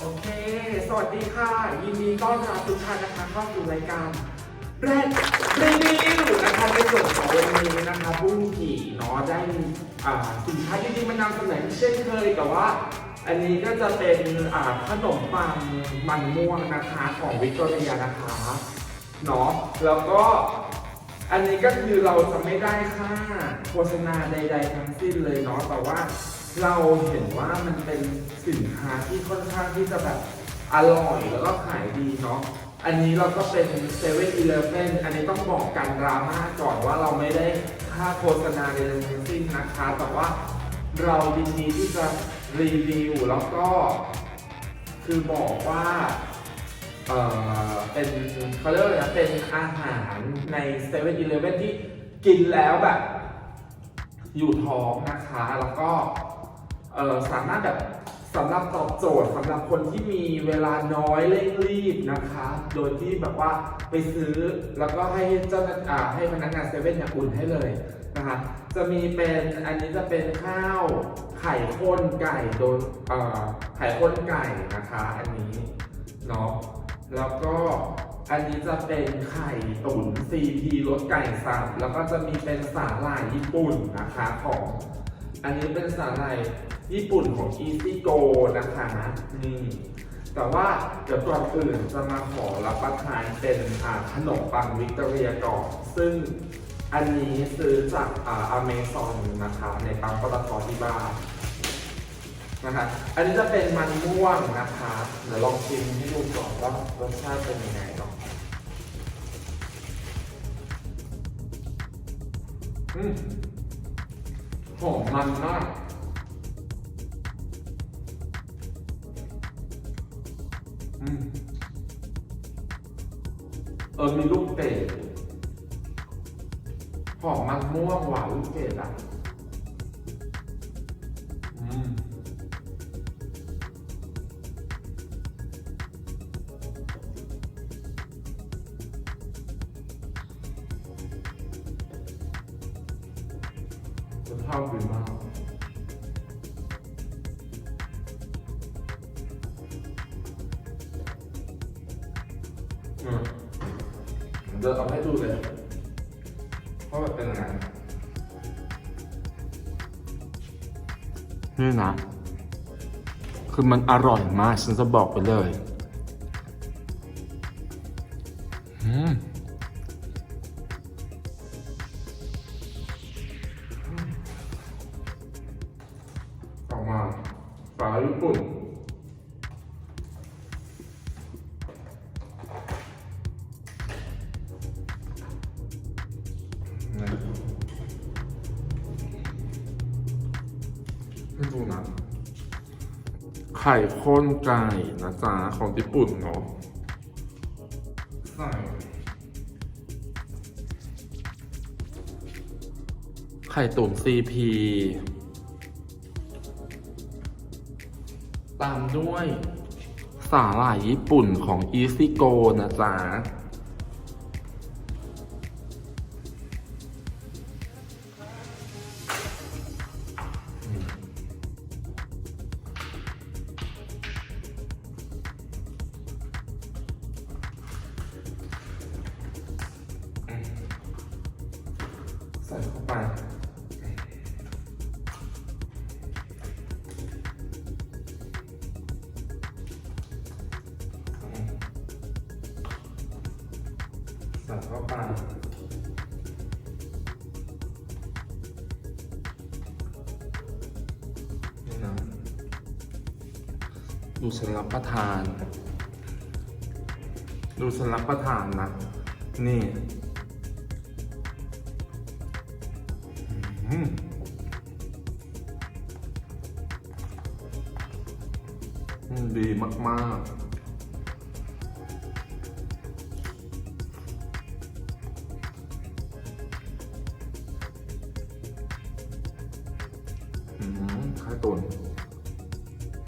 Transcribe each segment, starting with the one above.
โอเค สวัสดีค่ะ ยินดีต้อนรับทุกท่านนะคะเข้าสู่รายการแรกรีวิวนะคะในส่วนของวันนี้นะคะบุ้งกี่เนาะได้สินค้าดีๆมานำเสนอเช่นเคยแต่ว่า อันนี้ก็จะเป็นขนมปังมันม่วงนะคะของวิกตอเรียนะคะเนาะแล้วก็อันนี้ก็คือเราจะไม่ได้ค่าโฆษณาใด ๆ ทั้งสิ้นเลยเนาะแต่ว่า เราเห็นว่ามันเป็นสินค้าที่ค่อนข้างที่จะแบบอร่อยแล้วก็ขายดีเนาะ อันนี้เราก็เป็นเซเว่นอีเลฟเว่นอันนี้ต้องบอกกันดราม่าก่อนว่าเราไม่ได้ค่าโฆษณาใดๆทั้งสิ้นนะคะแต่ว่าเรายินดีที่จะรีวิวแล้วก็คือบอกว่าเอ่อเป็นเขาเรียกอะไรนะเป็นอาหารใน7 e เ e ่ e อที่กินแล้วแบบอยู่ท้องนะคะแล้วก็ เออสามารถแบบสำหรับตอบโจทย์สำหรับคนที่มีเวลาน้อยเร่งรีบนะคะ โดยที่แบบว่าไปซื้อแล้วก็ให้เจ้าหน้าอ่าให้พนักงานเซเว่นเนี่ยอุ่นให้เลยนะคะจะมีเป็นอันนี้จะเป็นข้าวไข่ข้นไก่โดนเอ่อไข่ข้นไก่นะคะอันนี้เนาะแล้วก็อันนี้จะเป็นไข่ตุ๋น CP รสไก่สับแล้วก็จะมีเป็นสาหร่ายญี่ปุ่นนะคะของ อันนี้เป็นสาหร่ายญี่ปุ่นของ Easy Go นะคะนี่แต่ว่าเดี๋ยวก่อนอื่นจะมาขอรับประทานเป็นขนมปังวิกตอเรียก่อนซึ่งอันนี้ซื้อจากอ่าอเมซอนนะคะในปั๊มปตทที่บ้านนะคะอันนี้จะเป็นมันม่วงนะคะเดี๋ยวลองชิมให้ดูก่อนว่ารสชาติเป็นยังไงเนาะอืม หอมมันมากอืมเออมีลูกเตะหอมมันม่วงหวานลูกเตดอะ รสชาติดีมากอืมเดี๋ยวเอาให้ดูเลยว่ามันเป็นยังไงนี่นะ คือมันอร่อยมาก ฉันจะบอกไปเลย ไข่ข้นไก่นะจ๊ะของญี่ปุ่นเนาะใส่ไข่ตุ๋นซีพีตามด้วยสาหร่ายญี่ปุ่นของอีซิโกนะจ๊ะ ใส่เข้าไปใส่เข้าไปนี่นะดูฉันรับประทาน ดูฉันรับประทานนะ นี่ อืมอืมดีมากๆอืมไข่ตุ๋น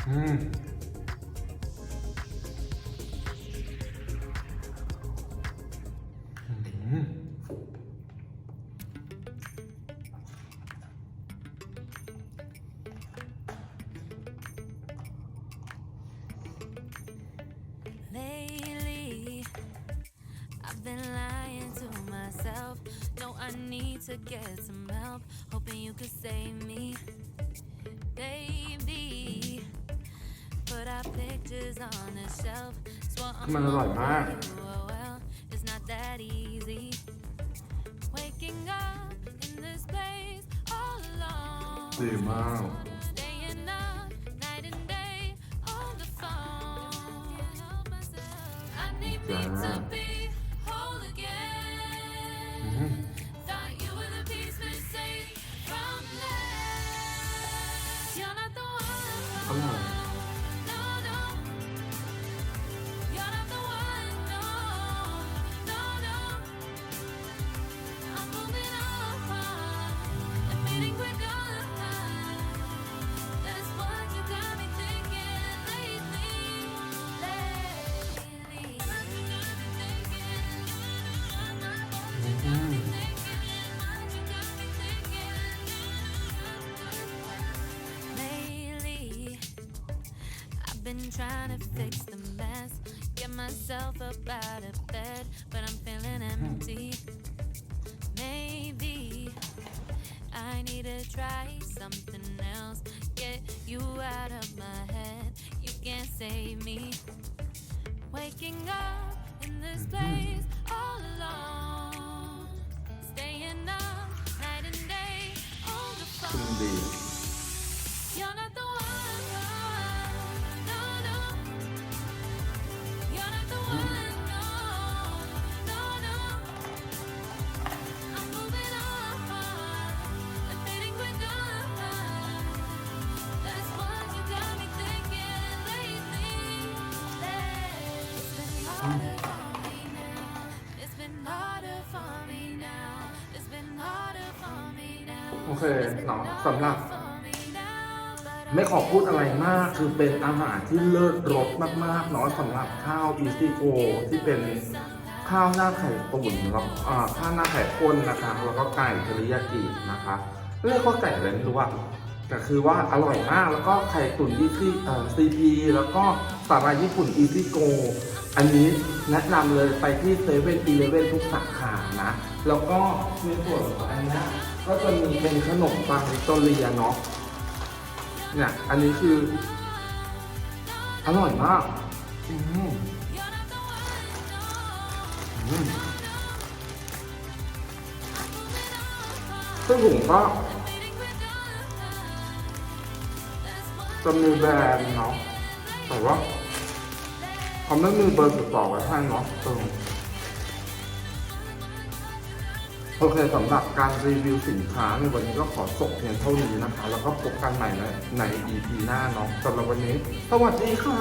อืม to get some help. Hoping you could save me, baby. Put our pictures on the shelf. Swore I'm มันอร่อยมาก over you. Oh, well, it's not that easy. Waking up in this place all alone. ดีมาก One. อ I've been trying to fix the mess, get myself up out of bed, but I'm feeling hmm. empty. Maybe I need to try something else, get you out of my head. You can't save me. Waking up in this mm-hmm. place all alone, staying up night and day on the phone. โอเคเนาะสำหรับ ไม่ขอพูดอะไรมาก คือเป็นอาหารที่เลิศรสมากๆเนาะสำหรับข้าวอีซิโกที่เป็นข้าวหน้าไข่ตุ๋นแล้วข้าวหน้าไข่ข้นนะคะ แล้วก็ไก่เทริยากินะคะเรียกว่าไก่อะไรไม่รู้อะแต่คือว่าอร่อยมากแล้วก็ไข่ตุ๋นที่ที่เอ่อซีพีแล้วก็สาหร่ายญี่ปุ่นอีซิโก อันนี้แนะนำเลยไปที่เซเว่นอีเลเว่นทุกสาขานะ แล้วก็ในส่วนของอันนี้ก็จะมีเป็นขนมปังวิกตอเรียเนาะเนี่ยอันนี้คือ อร่อยมากอืมอืมซึ่งถุงก็จะมีแบรนด์เนาะแต่ว่า เขาไม่มีเบอร์ติดต่อไว้ให้เนาะเออโอเคสำหรับการรีวิวสินค้าในวันนี้ก็ขอจบเพียงเท่านี้นะคะ แล้วก็พบกันใหม่ในใน EP หน้าเนาะสำหรับวันนี้ สวัสดีค่ะ